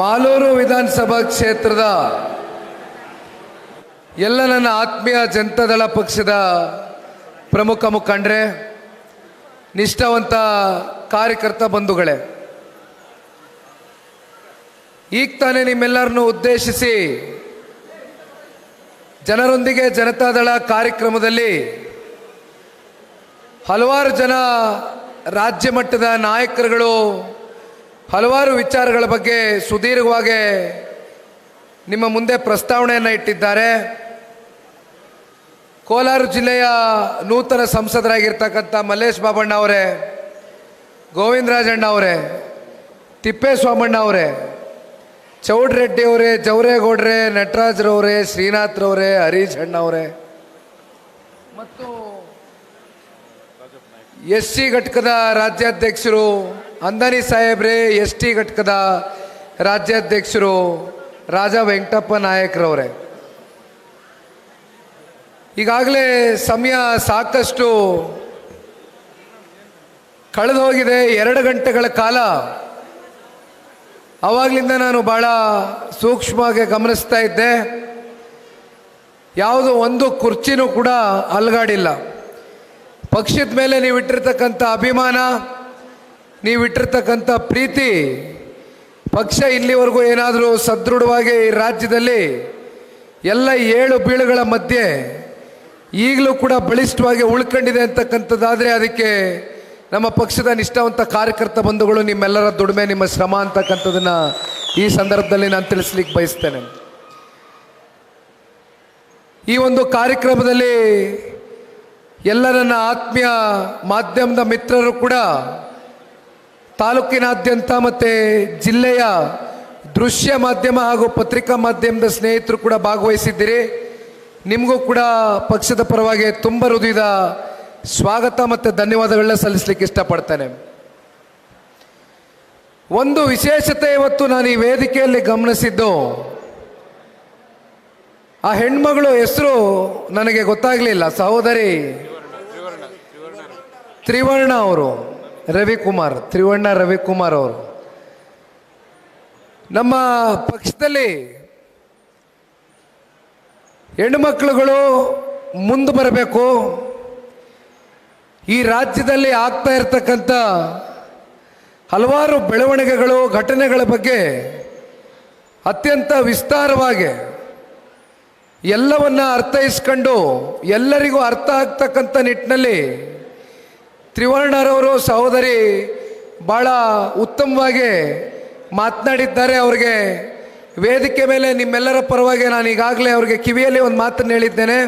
ಮಾಲೂರು ವಿಧಾನಸಭಾ ಕ್ಷೇತ್ರದ ಎಲ್ಲ ನನ್ನ ಆತ್ಮೀಯ ಜನತಾದಳ ಪಕ್ಷದ ಪ್ರಮುಖ ಮುಖಂಡ್ರೆ, ನಿಷ್ಠಾವಂತ ಕಾರ್ಯಕರ್ತ ಬಂಧುಗಳೇ, ಈಗ ತಾನೇ ನಿಮ್ಮೆಲ್ಲರನ್ನು ಉದ್ದೇಶಿಸಿ ಜನರೊಂದಿಗೆ ಜನತಾದಳ ಕಾರ್ಯಕ್ರಮದಲ್ಲಿ ಹಲವಾರು ಜನ ರಾಜ್ಯ ಮಟ್ಟದ ನಾಯಕರುಗಳು ಹಲವಾರು ವಿಚಾರಗಳ ಬಗ್ಗೆ ಸುದೀರ್ಘವಾಗಿ ನಿಮ್ಮ ಮುಂದೆ ಪ್ರಸ್ತಾವನೆಯನ್ನು ಇಟ್ಟಿದ್ದಾರೆ. ಕೋಲಾರ ಜಿಲ್ಲೆಯ ನೂತನ ಸಂಸದರಾಗಿರ್ತಕ್ಕಂಥ ಮಲ್ಲೇಶ್ ಬಾಬಣ್ಣ ಅವರೇ, ಗೋವಿಂದರಾಜಣ್ಣ ಅವರೇ, ತಿಪ್ಪೇಸ್ವಾಮಣ್ಣ ಅವರೇ, ಚೌಡ್ರೆಡ್ಡಿ ಅವರೇ, ಜವರೇಗೌಡ್ರೆ ನಟರಾಜ್ರವರೇ ಶ್ರೀನಾಥ್ರವರೇ ಹರೀಶ್ ಅಣ್ಣ ಅವರೇ, ಮತ್ತು ಎಸ್ ಸಿ ಘಟಕದ ರಾಜ್ಯಾಧ್ಯಕ್ಷರು ಅಂದಾನಿ ಸಾಹೇಬ್ರೆ ಎಸ್ ಟಿ ಘಟಕದ ರಾಜ್ಯಾಧ್ಯಕ್ಷರು ರಾಜಾ ವೆಂಕಟಪ್ಪ ನಾಯಕರವರೇ. ಈಗಾಗಲೇ ಸಮಯ ಸಾಕಷ್ಟು ಕಳೆದು ಹೋಗಿದೆ ಎರಡು ಗಂಟೆಗಳ ಕಾಲ. ಆವಾಗಲಿಂದ ನಾನು ಭಾಳ ಸೂಕ್ಷ್ಮವಾಗಿ ಗಮನಿಸ್ತಾ ಇದ್ದೆ. ಯಾವುದೋ ಒಂದು ಕುರ್ಚಿನೂ ಕೂಡ ಅಲ್ಗಾಡಿಲ್ಲ. ಪಕ್ಷದ ಮೇಲೆ ನೀವು ಇಟ್ಟಿರ್ತಕ್ಕಂಥ ಅಭಿಮಾನ ನೀವು ಇಟ್ಟಿರ್ತಕ್ಕಂಥ ಪ್ರೀತಿ ಪಕ್ಷ ಇಲ್ಲಿವರೆಗೂ ಏನಾದರೂ ಸದೃಢವಾಗಿ ಈ ರಾಜ್ಯದಲ್ಲಿ ಎಲ್ಲ ಏಳು ಬೀಳುಗಳ ಮಧ್ಯೆ ಈಗಲೂ ಕೂಡ ಬಲಿಷ್ಠವಾಗಿ ಉಳ್ಕೊಂಡಿದೆ ಅಂತಕ್ಕಂಥದ್ದಾದರೆ ಅದಕ್ಕೆ ನಮ್ಮ ಪಕ್ಷದ ನಿಷ್ಠಾವಂತ ಕಾರ್ಯಕರ್ತ ಬಂಧುಗಳು ನಿಮ್ಮೆಲ್ಲರ ದುಡಿಮೆ, ನಿಮ್ಮ ಶ್ರಮ ಅಂತಕ್ಕಂಥದ್ದನ್ನು ಈ ಸಂದರ್ಭದಲ್ಲಿ ನಾನು ತಿಳಿಸ್ಲಿಕ್ಕೆ ಬಯಸ್ತೇನೆ. ಈ ಒಂದು ಕಾರ್ಯಕ್ರಮದಲ್ಲಿ ಎಲ್ಲ ನನ್ನ ಆತ್ಮೀಯ ಮಾಧ್ಯಮದ ಮಿತ್ರರು ಕೂಡ ತಾಲೂಕಿನಾದ್ಯಂತ ಮತ್ತು ಜಿಲ್ಲೆಯ ದೃಶ್ಯ ಮಾಧ್ಯಮ ಹಾಗೂ ಪತ್ರಿಕಾ ಮಾಧ್ಯಮದ ಸ್ನೇಹಿತರು ಕೂಡ ಭಾಗವಹಿಸಿದ್ದೀರಿ. ನಿಮಗೂ ಕೂಡ ಪಕ್ಷದ ಪರವಾಗಿ ತುಂಬ ಹೃದಯದ ಸ್ವಾಗತ ಮತ್ತು ಧನ್ಯವಾದಗಳನ್ನ ಸಲ್ಲಿಸಲಿಕ್ಕೆ ಇಷ್ಟಪಡ್ತೇನೆ. ಒಂದು ವಿಶೇಷತೆ ಇವತ್ತು ನಾನು ಈ ವೇದಿಕೆಯಲ್ಲಿ ಗಮನಿಸಿದ್ದು. ಆ ಹೆಣ್ಮಗಳು ಹೆಸರು ನನಗೆ ಗೊತ್ತಾಗಲಿಲ್ಲ. ಸಹೋದರಿ ತ್ರಿವರ್ಣ ಅವರು. ರವಿಕುಮಾರ್ ತ್ರಿವಣ್ಣ ರವಿಕುಮಾರ್ ಅವರು. ನಮ್ಮ ಪಕ್ಷದಲ್ಲಿ ಹೆಣ್ಣುಮಕ್ಕಳುಗಳು ಮುಂದೆ ಬರಬೇಕು. ಈ ರಾಜ್ಯದಲ್ಲಿ ಆಗ್ತಾ ಇರತಕ್ಕಂಥ ಹಲವಾರು ಬೆಳವಣಿಗೆಗಳು, ಘಟನೆಗಳ ಬಗ್ಗೆ ಅತ್ಯಂತ ವಿಸ್ತಾರವಾಗಿ ಎಲ್ಲವನ್ನ ಅರ್ಥೈಸ್ಕೊಂಡು ಎಲ್ಲರಿಗೂ ಅರ್ಥ ಆಗ್ತಕ್ಕಂಥ ನಿಟ್ಟಿನಲ್ಲಿ ತ್ರಿವರ್ಣರವರು ಸಹೋದರಿ ಭಾಳ ಉತ್ತಮವಾಗಿ ಮಾತನಾಡಿದ್ದಾರೆ ಅವ್ರಿಗೆ. ವೇದಿಕೆ ಮೇಲೆ ನಿಮ್ಮೆಲ್ಲರ ಪರವಾಗಿ ನಾನು ಈಗಾಗಲೇ ಅವ್ರಿಗೆ ಕಿವಿಯಲ್ಲಿ ಒಂದು ಮಾತನ್ನು ಹೇಳಿದ್ದೇನೆ.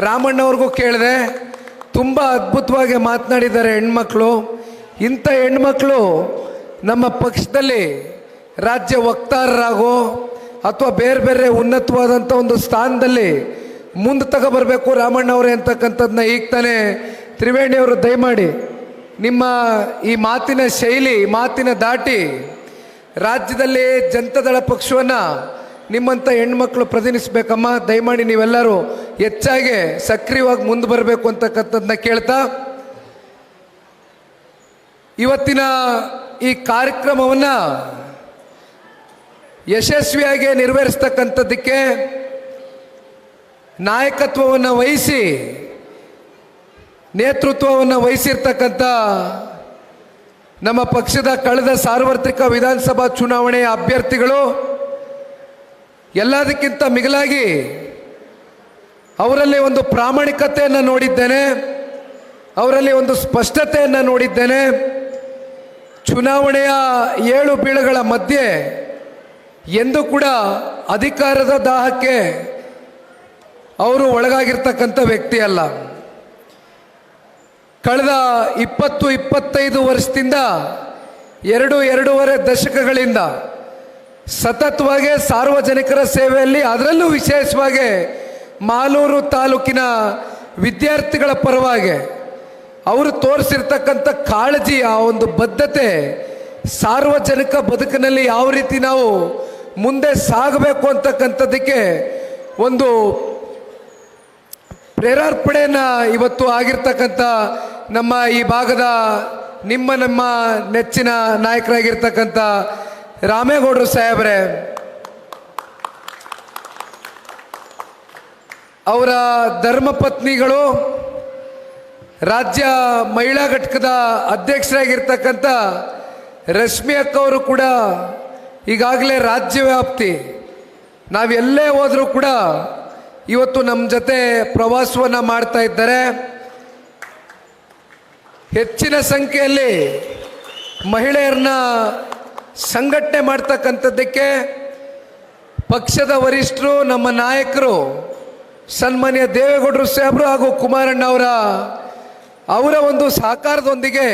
ರಾಮಣ್ಣವ್ರಿಗೂ ಕೇಳಿದೆ. ತುಂಬ ಅದ್ಭುತವಾಗಿ ಮಾತನಾಡಿದ್ದಾರೆ ಹೆಣ್ಮಕ್ಳು. ಇಂಥ ಹೆಣ್ಮಕ್ಳು ನಮ್ಮ ಪಕ್ಷದಲ್ಲಿ ರಾಜ್ಯ ವಕ್ತಾರರಾಗೋ ಅಥವಾ ಬೇರೆ ಬೇರೆ ಉನ್ನತವಾದಂಥ ಒಂದು ಸ್ಥಾನದಲ್ಲಿ ಮುಂದೆ ತಗೊಬರ್ಬೇಕು ರಾಮಣ್ಣವರೇ ಅಂತಕ್ಕಂಥದ್ದನ್ನ ಈಗ ತಾನೇ ತ್ರಿವೇಣಿಯವರು ದಯಮಾಡಿ ನಿಮ್ಮ ಈ ಮಾತಿನ ಶೈಲಿ, ಮಾತಿನ ದಾಟಿ ರಾಜ್ಯದಲ್ಲಿ ಜನತಾದಳ ಪಕ್ಷವನ್ನು ನಿಮ್ಮಂಥ ಹೆಣ್ಮಕ್ಳು ಪ್ರತಿನಿಧಿಸ್ಬೇಕಮ್ಮ. ದಯಮಾಡಿ ನೀವೆಲ್ಲರೂ ಹೆಚ್ಚಾಗಿ ಸಕ್ರಿಯವಾಗಿ ಮುಂದೆ ಬರಬೇಕು ಅಂತಕ್ಕಂಥದ್ದನ್ನ ಕೇಳ್ತಾ, ಇವತ್ತಿನ ಈ ಕಾರ್ಯಕ್ರಮವನ್ನು ಯಶಸ್ವಿಯಾಗಿ ನೆರವೇರಿಸ್ತಕ್ಕಂಥದ್ದಕ್ಕೆ ನಾಯಕತ್ವವನ್ನು ವಹಿಸಿ ನೇತೃತ್ವವನ್ನು ವಹಿಸಿರ್ತಕ್ಕಂಥ ನಮ್ಮ ಪಕ್ಷದ ಕಳೆದ ಸಾರ್ವತ್ರಿಕ ವಿಧಾನಸಭಾ ಚುನಾವಣೆಯ ಅಭ್ಯರ್ಥಿಗಳು ಎಲ್ಲದಕ್ಕಿಂತ ಮಿಗಿಲಾಗಿ ಅವರಲ್ಲಿ ಒಂದು ಪ್ರಾಮಾಣಿಕತೆಯನ್ನು ನೋಡಿದ್ದೇನೆ, ಅವರಲ್ಲಿ ಒಂದು ಸ್ಪಷ್ಟತೆಯನ್ನು ನೋಡಿದ್ದೇನೆ. ಚುನಾವಣೆಯ ಏಳು ಬೀಳುಗಳ ಮಧ್ಯೆ ಎಂದು ಕೂಡ ಅಧಿಕಾರದ ದಾಹಕ್ಕೆ ಅವರು ಒಳಗಾಗಿರ್ತಕ್ಕಂಥ ವ್ಯಕ್ತಿ ಅಲ್ಲ. ಕಳೆದ ಇಪ್ಪತ್ತು ಇಪ್ಪತ್ತೈದು ವರ್ಷದಿಂದ ಎರಡು ಎರಡೂವರೆ ದಶಕಗಳಿಂದ ಸತತವಾಗಿ ಸಾರ್ವಜನಿಕರ ಸೇವೆಯಲ್ಲಿ ಅದರಲ್ಲೂ ವಿಶೇಷವಾಗಿ ಮಾಲೂರು ತಾಲೂಕಿನ ವಿದ್ಯಾರ್ಥಿಗಳ ಪರವಾಗಿ ಅವರು ತೋರಿಸಿರ್ತಕ್ಕಂಥ ಕಾಳಜಿ ಆ ಒಂದು ಬದ್ಧತೆ ಸಾರ್ವಜನಿಕ ಬದುಕಿನಲ್ಲಿ ಯಾವ ರೀತಿ ನಾವು ಮುಂದೆ ಸಾಗಬೇಕು ಅಂತಕ್ಕಂಥದ್ದಕ್ಕೆ ಒಂದು ಪ್ರೇರಾರ್ಪಣೆಯನ್ನು ಇವತ್ತು ಆಗಿರ್ತಕ್ಕಂಥ ನಮ್ಮ ಈ ಭಾಗದ ನಿಮ್ಮ ನಮ್ಮ ನೆಚ್ಚಿನ ನಾಯಕರಾಗಿರ್ತಕ್ಕಂಥ ರಾಮೇಗೌಡರು ಸಾಹೇಬ್ರೆ, ಅವರ ಧರ್ಮಪತ್ನಿಗಳು ರಾಜ್ಯ ಮಹಿಳಾ ಘಟಕದ ಅಧ್ಯಕ್ಷರಾಗಿರ್ತಕ್ಕಂಥ ರಶ್ಮಿ ಅಕ್ಕ ಅವರು ಕೂಡ ಈಗಾಗಲೇ ರಾಜ್ಯ ವ್ಯಾಪ್ತಿ ನಾವೆಲ್ಲೇ ಹೋದರೂ ಕೂಡ ಇವತ್ತು ನಮ್ಮ ಜೊತೆ ಪ್ರವಾಸವನ್ನು ಮಾಡ್ತಾ ಇದ್ದಾರೆ. ಹೆಚ್ಚಿನ ಸಂಖ್ಯೆಯಲ್ಲಿ ಮಹಿಳೆಯರನ್ನ ಸಂಘಟನೆ ಮಾಡ್ತಕ್ಕಂಥದ್ದಕ್ಕೆ ಪಕ್ಷದ ವರಿಷ್ಠರು, ನಮ್ಮ ನಾಯಕರು, ಸನ್ಮಾನ್ಯ ದೇವೇಗೌಡರು ಸಾಹೇಬರು ಹಾಗೂ ಕುಮಾರಣ್ಣ ಅವರ ಅವರ ಒಂದು ಸಹಕಾರದೊಂದಿಗೆ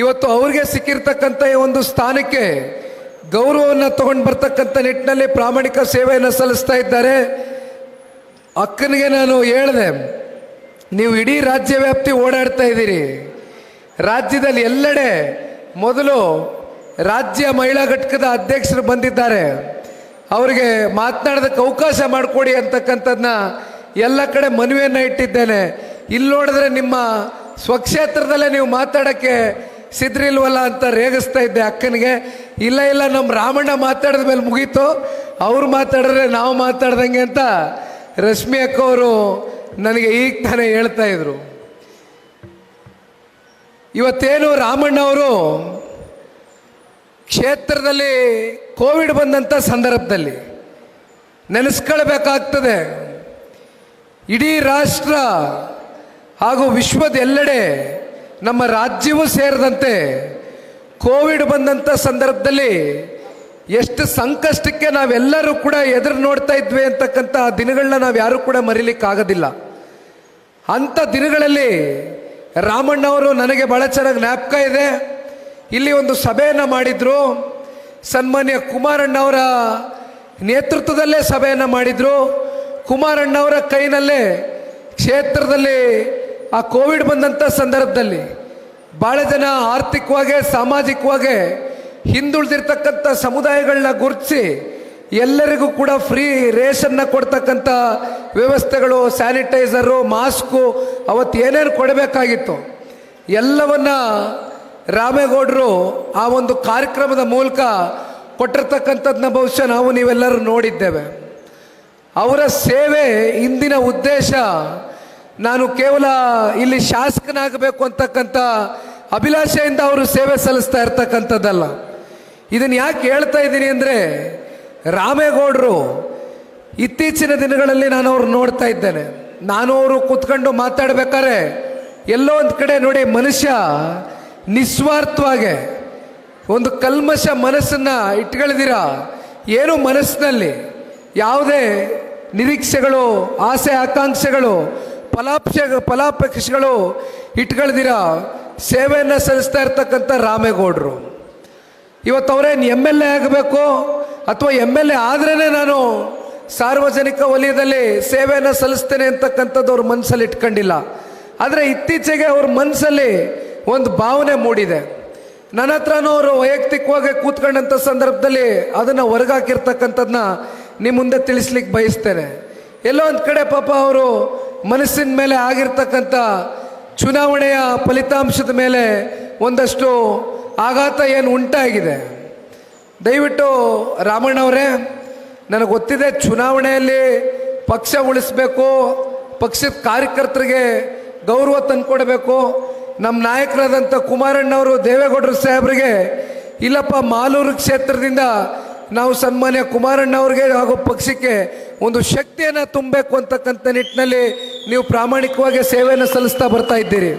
ಇವತ್ತು ಅವ್ರಿಗೆ ಸಿಕ್ಕಿರ್ತಕ್ಕಂಥ ಈ ಒಂದು ಸ್ಥಾನಕ್ಕೆ ಗೌರವವನ್ನು ತಗೊಂಡು ಬರ್ತಕ್ಕಂಥ ನಿಟ್ಟಿನಲ್ಲಿ ಪ್ರಾಮಾಣಿಕ ಸೇವೆಯನ್ನು ಸಲ್ಲಿಸ್ತಾ ಇದ್ದಾರೆ. ಅಕ್ಕನಿಗೆ ನಾನು ಹೇಳಿದೆ, ನೀವು ಇಡೀ ರಾಜ್ಯ ವ್ಯಾಪ್ತಿ ಓಡಾಡ್ತಾ ಇದ್ದೀರಿ. ರಾಜ್ಯದಲ್ಲಿ ಎಲ್ಲೆಡೆ ಮೊದಲು ರಾಜ್ಯ ಮಹಿಳಾ ಘಟಕದ ಅಧ್ಯಕ್ಷರು ಬಂದಿದ್ದಾರೆ. ಅವರಿಗೆ ಮಾತನಾಡೋದಕ್ಕೆ ಅವಕಾಶ ಮಾಡಿಕೊಡಿ ಅಂತಕ್ಕಂಥದ್ದನ್ನ ಎಲ್ಲ ಕಡೆ ಮನವಿಯನ್ನು ಇಟ್ಟಿದ್ದೇನೆ. ಇಲ್ಲಿ ನೋಡಿದ್ರೆ ನಿಮ್ಮ ಸ್ವಕ್ಷೇತ್ರದಲ್ಲೇ ನೀವು ಮಾತಾಡೋಕ್ಕೆ ಸಿದ್ರಿಲ್ವಲ್ಲ ಅಂತ ರೇಗಿಸ್ತಾ ಇದ್ದೆ ಅಕ್ಕನಿಗೆ. ಇಲ್ಲ ಇಲ್ಲ, ನಮ್ಮ ರಾಮಣ್ಣ ಮಾತಾಡಿದ ಮೇಲೆ ಮುಗೀತು. ಅವ್ರು ಮಾತಾಡಿದ್ರೆ ನಾವು ಮಾತಾಡ್ದಂಗೆ ಅಂತ ರಶ್ಮಿ ಅಕ್ಕ ಅವರು ನನಗೆ ಈಗ ತಾನೇ ಹೇಳ್ತಾ ಇದ್ರು. ಇವತ್ತೇನು ರಾಮಣ್ಣ ಅವರು ಕ್ಷೇತ್ರದಲ್ಲಿ ಕೋವಿಡ್ ಬಂದಂಥ ಸಂದರ್ಭದಲ್ಲಿ ನೆನೆಸ್ಕೊಳ್ಬೇಕಾಗ್ತದೆ. ಇಡೀ ರಾಷ್ಟ್ರ ಹಾಗೂ ವಿಶ್ವದ ಎಲ್ಲೆಡೆ ನಮ್ಮ ರಾಜ್ಯವೂ ಸೇರಿದಂತೆ ಕೋವಿಡ್ ಬಂದಂಥ ಸಂದರ್ಭದಲ್ಲಿ ಎಷ್ಟು ಸಂಕಷ್ಟಕ್ಕೆ ನಾವೆಲ್ಲರೂ ಕೂಡ ಎದುರು ನೋಡ್ತಾ ಇದ್ವಿ ಅಂತಕ್ಕಂಥ ದಿನಗಳನ್ನ ನಾವು ಯಾರೂ ಕೂಡ ಮರಿಲಿಕ್ಕಾಗೋದಿಲ್ಲ. ಅಂಥ ದಿನಗಳಲ್ಲಿ ರಾಮಣ್ಣ ಅವರು ನನಗೆ ಭಾಳ ಚೆನ್ನಾಗಿ ಜ್ಞಾಪಕ ಇದೆ. ಇಲ್ಲಿ ಒಂದು ಸಭೆಯನ್ನು ಮಾಡಿದ್ರು. ಸನ್ಮಾನ್ಯ ಕುಮಾರಣ್ಣವರ ನೇತೃತ್ವದಲ್ಲೇ ಸಭೆಯನ್ನು ಮಾಡಿದ್ರು. ಕುಮಾರಣ್ಣವರ ಕೈನಲ್ಲೇ ಕ್ಷೇತ್ರದಲ್ಲಿ ಆ ಕೋವಿಡ್ ಬಂದಂಥ ಸಂದರ್ಭದಲ್ಲಿ ಭಾಳ ಜನ ಆರ್ಥಿಕವಾಗಿ, ಸಾಮಾಜಿಕವಾಗಿ ಹಿಂದುಳಿದಿರ್ತಕ್ಕಂಥ ಸಮುದಾಯಗಳನ್ನ ಗುರುತಿಸಿ ಎಲ್ಲರಿಗೂ ಕೂಡ ಫ್ರೀ ರೇಷನ್ನ ಕೊಡ್ತಕ್ಕಂಥ ವ್ಯವಸ್ಥೆಗಳು, ಸ್ಯಾನಿಟೈಸರು, ಮಾಸ್ಕು ಅವತ್ತು ಏನೇನು ಕೊಡಬೇಕಾಗಿತ್ತು. ಎಲ್ಲವನ್ನ ರಾಮೇಗೌಡರು ಆ ಒಂದು ಕಾರ್ಯಕ್ರಮದ ಮೂಲಕ ಕೊಟ್ಟಿರ್ತಕ್ಕಂಥದ್ದನ್ನ ಬಹುಶಃ ನಾವು ನೀವೆಲ್ಲರೂ ನೋಡಿದ್ದೇವೆ. ಅವರ ಸೇವೆ ಇಂದಿನ ಉದ್ದೇಶ ನಾನು ಕೇವಲ ಇಲ್ಲಿ ಶಾಸಕನಾಗಬೇಕು ಅಂತಕ್ಕಂಥ ಅಭಿಲಾಷೆಯಿಂದ ಅವರು ಸೇವೆ ಸಲ್ಲಿಸ್ತಾ ಇರ್ತಕ್ಕಂಥದ್ದಲ್ಲ. ಇದನ್ನು ಯಾಕೆ ಹೇಳ್ತಾ ಇದ್ದೀನಿ ಅಂದರೆ ರಾಮೇಗೌಡರು ಇತ್ತೀಚಿನ ದಿನಗಳಲ್ಲಿ ನಾನು ಅವ್ರು ನೋಡ್ತಾ ಇದ್ದೇನೆ. ನಾನು ಅವರು ಕೂತ್ಕೊಂಡು ಮಾತಾಡ್ಬೇಕಾದ್ರೆ ಎಲ್ಲೋ ಒಂದು ಕಡೆ ನೋಡಿ ಮನುಷ್ಯ ನಿಸ್ವಾರ್ಥವಾಗಿ ಒಂದು ಕಲ್ಮಶ ಮನಸ್ಸನ್ನು ಇಟ್ಕೊಳ್ದಿರ ಏನು ಮನಸ್ಸಿನಲ್ಲಿ ಯಾವುದೇ ನಿರೀಕ್ಷೆಗಳು, ಆಸೆ ಆಕಾಂಕ್ಷೆಗಳು, ಫಲಾಪಕ್ಷ ಫಲಾಪೇಕ್ಷೆಗಳು ಇಟ್ಕೊಳ್ದಿರ ಸೇವೆಯನ್ನು ಸಲ್ಲಿಸ್ತಾ ಇರ್ತಕ್ಕಂಥ ರಾಮೇಗೌಡರು. ಇವತ್ತು ಅವರೇನು ಎಂ ಎಲ್ ಎ ಆಗಬೇಕು ಅಥವಾ ಎಂ ಎಲ್ ಎ ಆದ್ರೇ ನಾನು ಸಾರ್ವಜನಿಕ ವಲಯದಲ್ಲಿ ಸೇವೆಯನ್ನು ಸಲ್ಲಿಸ್ತೇನೆ ಅಂತಕ್ಕಂಥದ್ದು ಅವ್ರ ಮನಸ್ಸಲ್ಲಿ ಇಟ್ಕೊಂಡಿಲ್ಲ. ಆದರೆ ಇತ್ತೀಚೆಗೆ ಅವ್ರ ಮನಸ್ಸಲ್ಲಿ ಒಂದು ಭಾವನೆ ಮೂಡಿದೆ. ನನ್ನ ಹತ್ರನೂ ಅವರು ವೈಯಕ್ತಿಕವಾಗಿ ಕೂತ್ಕೊಂಡಂಥ ಸಂದರ್ಭದಲ್ಲಿ ಅದನ್ನು ಹೊರಗಾಕಿರ್ತಕ್ಕಂಥದ್ದನ್ನ ನಿಮ್ಮ ಮುಂದೆ ತಿಳಿಸ್ಲಿಕ್ಕೆ ಬಯಸ್ತೇನೆ. ಎಲ್ಲೋ ಒಂದು ಕಡೆ ಪಾಪ ಅವರು ಮನಸ್ಸಿನ ಮೇಲೆ ಆಗಿರ್ತಕ್ಕಂಥ ಚುನಾವಣೆಯ ಫಲಿತಾಂಶದ ಮೇಲೆ ಒಂದಷ್ಟು ಆಘಾತ ಏನು ಉಂಟಾಗಿದೆ? ದಯವಿಟ್ಟು ರಾಮಣ್ಣವರೇ, ನನಗೆ ಗೊತ್ತಿದೆ ಚುನಾವಣೆಯಲ್ಲಿ ಪಕ್ಷ ಉಳಿಸ್ಬೇಕು, ಪಕ್ಷದ ಕಾರ್ಯಕರ್ತರಿಗೆ ಗೌರವ ತಂದುಕೊಡ್ಬೇಕು. ನಮ್ಮ ನಾಯಕರಾದಂಥ ಕುಮಾರಣ್ಣವರು ದೇವೇಗೌಡರು ಸಾಹೇಬರಿಗೆ, ಇಲ್ಲಪ್ಪ ಮಾಲೂರು ಕ್ಷೇತ್ರದಿಂದ ನಾವು ಸನ್ಮಾನ್ಯ ಕುಮಾರಣ್ಣವ್ರಿಗೆ ಹಾಗೂ ಪಕ್ಷಕ್ಕೆ ಒಂದು ಶಕ್ತಿಯನ್ನು ತುಂಬಬೇಕು ಅಂತಕ್ಕಂಥ ನಿಟ್ಟಿನಲ್ಲಿ ನೀವು ಪ್ರಾಮಾಣಿಕವಾಗಿ ಸೇವೆಯನ್ನು ಸಲ್ಲಿಸ್ತಾ ಬರ್ತಾ ಇದ್ದೀರಿ.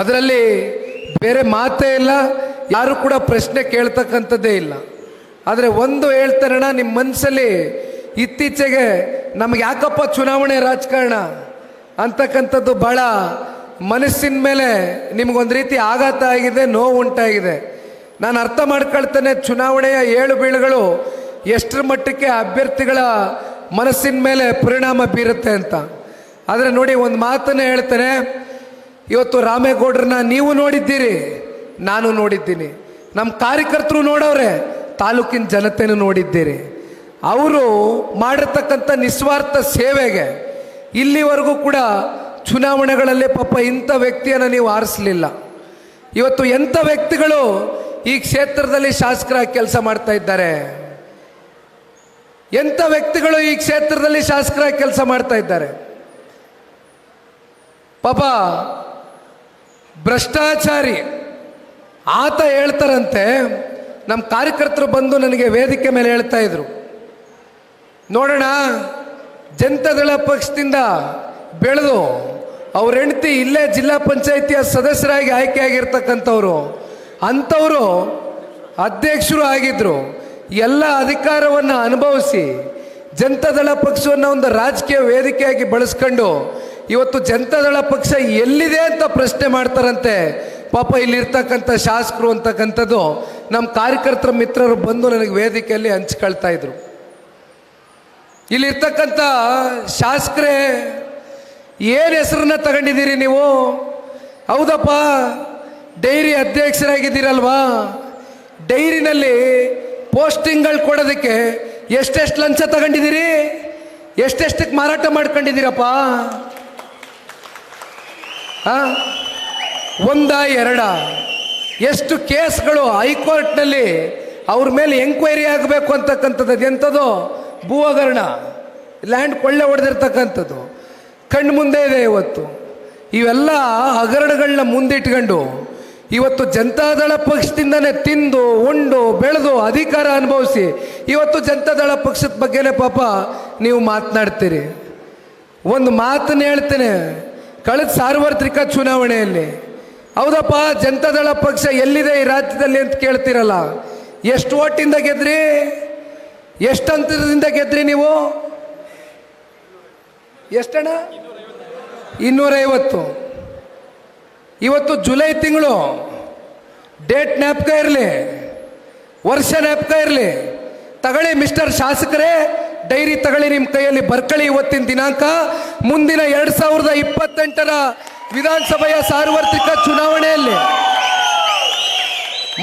ಅದರಲ್ಲಿ ಬೇರೆ ಮಾತೇ ಇಲ್ಲ, ಯಾರು ಕೂಡ ಪ್ರಶ್ನೆ ಕೇಳ್ತಕ್ಕಂಥದ್ದೇ ಇಲ್ಲ. ಆದರೆ ಒಂದು ಹೇಳ್ತಾರಣ ನಿಮ್ಮ ಮನಸ್ಸಲ್ಲಿ ಇತ್ತೀಚೆಗೆ ನಮ್ಗೆ ಯಾಕಪ್ಪ ಚುನಾವಣೆ ರಾಜಕಾರಣ ಅಂತಕ್ಕಂಥದ್ದು ಭಾಳ ಮನಸ್ಸಿನ ಮೇಲೆ ನಿಮಗೊಂದು ರೀತಿ ಆಘಾತ ಆಗಿದೆ, ನೋವು ಉಂಟಾಗಿದೆ. ನಾನು ಅರ್ಥ ಮಾಡ್ಕೊಳ್ತೇನೆ, ಚುನಾವಣೆಯ ಏಳು ಬೀಳುಗಳು ಎಷ್ಟರ ಮಟ್ಟಕ್ಕೆ ಅಭ್ಯರ್ಥಿಗಳ ಮನಸ್ಸಿನ ಮೇಲೆ ಪರಿಣಾಮ ಬೀರುತ್ತೆ ಅಂತ. ಆದರೆ ನೋಡಿ, ಒಂದು ಮಾತನ್ನು ಹೇಳ್ತೇನೆ ಇವತ್ತು ರಾಮೇಗೌಡ್ರನ್ನ ನೀವು ನೋಡಿದ್ದೀರಿ, ನಾನು ನೋಡಿದ್ದೀನಿ. ನಮ್ಮ ಕಾರ್ಯಕರ್ತರು ನೋಡವ್ರೆ, ತಾಲೂಕಿನ ಜನತೆನೂ ನೋಡಿದ್ದೀರಿ. ಅವರು ಮಾಡಿರ್ತಕ್ಕಂಥ ನಿಸ್ವಾರ್ಥ ಸೇವೆಗೆ ಇಲ್ಲಿವರೆಗೂ ಕೂಡ ಚುನಾವಣೆಗಳಲ್ಲಿ ಪಾಪ ಇಂಥ ವ್ಯಕ್ತಿಯನ್ನು ನೀವು ಆರಿಸಲಿಲ್ಲ. ಇವತ್ತು ಎಂಥ ವ್ಯಕ್ತಿಗಳು ಈ ಕ್ಷೇತ್ರದಲ್ಲಿ ಶಾಸಕರಾಗಿ ಕೆಲಸ ಮಾಡ್ತಾ ಇದ್ದಾರೆ? ಎಂಥ ವ್ಯಕ್ತಿಗಳು ಈ ಕ್ಷೇತ್ರದಲ್ಲಿ ಶಾಸಕರಾಗಿ ಕೆಲಸ ಮಾಡ್ತಾ ಇದ್ದಾರೆ? ಪಾಪ ಭ್ರಷ್ಟಾಚಾರಿ. ಆತ ಹೇಳ್ತಾರಂತೆ ನಮ್ಮ ಕಾರ್ಯಕರ್ತರು ಬಂದು ನನಗೆ ವೇದಿಕೆ ಮೇಲೆ ಹೇಳ್ತಾ ಇದ್ರು. ನೋಡೋಣ ಜನತಾದಳ ಪಕ್ಷದಿಂದ ಬೆಳೆದು ಅವ್ರ ಹೆಂಡತಿ ಇಲ್ಲೇ ಜಿಲ್ಲಾ ಪಂಚಾಯಿತಿಯ ಸದಸ್ಯರಾಗಿ ಆಯ್ಕೆಯಾಗಿರ್ತಕ್ಕಂಥವ್ರು. ಅಂಥವರು ಅಧ್ಯಕ್ಷರು ಆಗಿದ್ರು. ಎಲ್ಲ ಅಧಿಕಾರವನ್ನು ಅನುಭವಿಸಿ ಜನತಾದಳ ಪಕ್ಷವನ್ನು ಒಂದು ರಾಜಕೀಯ ವೇದಿಕೆಯಾಗಿ ಬಳಸ್ಕೊಂಡು ಇವತ್ತು ಜನತಾದಳ ಪಕ್ಷ ಎಲ್ಲಿದೆ ಅಂತ ಪ್ರಶ್ನೆ ಮಾಡ್ತಾರಂತೆ. ಪಾಪ ಇಲ್ಲಿರ್ತಕ್ಕಂಥ ಶಾಸಕರು ಅಂತಕ್ಕಂಥದ್ದು ನಮ್ಮ ಕಾರ್ಯಕರ್ತರ ಮಿತ್ರರು ಬಂದು ನನಗೆ ವೇದಿಕೆಯಲ್ಲಿ ಹಂಚ್ಕೊಳ್ತಾ ಇದ್ರು. ಇಲ್ಲಿರ್ತಕ್ಕಂಥ ಶಾಸಕರೇ, ಏನು ಹೆಸರನ್ನ ತಗೊಂಡಿದ್ದೀರಿ ನೀವು? ಹೌದಪ್ಪ, ಡೈರಿ ಅಧ್ಯಕ್ಷರಾಗಿದ್ದೀರಲ್ವಾ? ಡೈರಿನಲ್ಲಿ ಪೋಸ್ಟಿಂಗ್ಗಳು ಕೊಡೋದಕ್ಕೆ ಎಷ್ಟೆಷ್ಟು ಲಂಚ ತಗೊಂಡಿದ್ದೀರಿ? ಎಷ್ಟೆಷ್ಟಕ್ಕೆ ಮಾರಾಟ ಮಾಡ್ಕೊಂಡಿದ್ದೀರಪ್ಪ? ಒಂದ ಎರಡ? ಎಷ್ಟು ಕೇಸ್ಗಳು ಹೈಕೋರ್ಟ್ನಲ್ಲಿ ಅವ್ರ ಮೇಲೆ ಎಂಕ್ವೈರಿ ಆಗಬೇಕು ಅಂತಕ್ಕಂಥದ್ದು ಅದೆಂಥದ್ದು ಭೂ ಹಗರಣ ಲ್ಯಾಂಡ್ ಕೊಳ್ಳೆ ಹೊಡೆದಿರ್ತಕ್ಕಂಥದ್ದು. ಕಣ್ಣು ಮುಂದೆ ಇದೆ ಇವತ್ತು. ಇವೆಲ್ಲ ಹಗರಣಗಳನ್ನ ಮುಂದಿಟ್ಕೊಂಡು ಇವತ್ತು ಜನತಾದಳ ಪಕ್ಷದಿಂದನೇ ತಿಂದು, ಉಂಡು, ಬೆಳೆದು ಅಧಿಕಾರ ಅನುಭವಿಸಿ ಇವತ್ತು ಜನತಾದಳ ಪಕ್ಷದ ಬಗ್ಗೆನೇ ಪಾಪ ನೀವು ಮಾತನಾಡ್ತೀರಿ. ಒಂದು ಮಾತನ್ನು ಹೇಳ್ತೇನೆ. ಕಳೆದ ಸಾರ್ವತ್ರಿಕ ಚುನಾವಣೆಯಲ್ಲಿ, ಹೌದಪ್ಪ, ಜನತಾದಳ ಪಕ್ಷ ಎಲ್ಲಿದೆ ಈ ರಾಜ್ಯದಲ್ಲಿ ಅಂತ ಕೇಳ್ತಿರಲ್ಲ. ಎಷ್ಟು ಓಟಿಂದ ಗೆದ್ರಿ? ಎಷ್ಟು ಅಂತರದಿಂದ ಗೆದ್ರಿ ನೀವು? ಎಷ್ಟಣ್ಣ? ಇನ್ನೂರೈವತ್ತು. ಇವತ್ತು ಜುಲೈ ತಿಂಗಳು, ಡೇಟ್ ಜ್ಞಾಪಕ ಇರಲಿ, ವರ್ಷ ಜ್ಞಾಪಕ ಇರಲಿ. ತಗೊಳ್ಳಿ ಮಿಸ್ಟರ್ ಶಾಸಕರೇ ಡೈರಿ ತಗೊಳ್ಳಿ ನಿಮ್ಮ ಕೈಯಲ್ಲಿ ಬರ್ಕಳಿ ಇವತ್ತಿನ ದಿನಾಂಕ. ಮುಂದಿನ ಎರಡು ಸಾವಿರದ ಇಪ್ಪತ್ತೆಂಟರ ವಿಧಾನಸಭೆಯ ಸಾರ್ವತ್ರಿಕ ಚುನಾವಣೆಯಲ್ಲಿ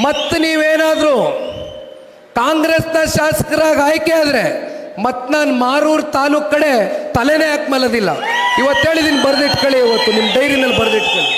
ಮತ್ತೆ ನೀವೇನಾದರೂ ಕಾಂಗ್ರೆಸ್ನ ಶಾಸಕರಾಗಿ ಆಯ್ಕೆ ಆದರೆ ಮತ್ತೆ ನಾನು ಮಾರೂರು ತಾಲೂಕು ಕಡೆ ತಲೆನೇ ಹಾಕಿ ಮಲದಿಲ್ಲ ಇವತ್ತು ಹೇಳಿದ್ದೀನಿ ಬರೆದಿಟ್ಕೊಳ್ಳಿ ಇವತ್ತು ನಿಮ್ಮ ಡೈರಿನಲ್ಲಿ ಬರೆದಿಟ್ಕೊಳ್ಳಿ.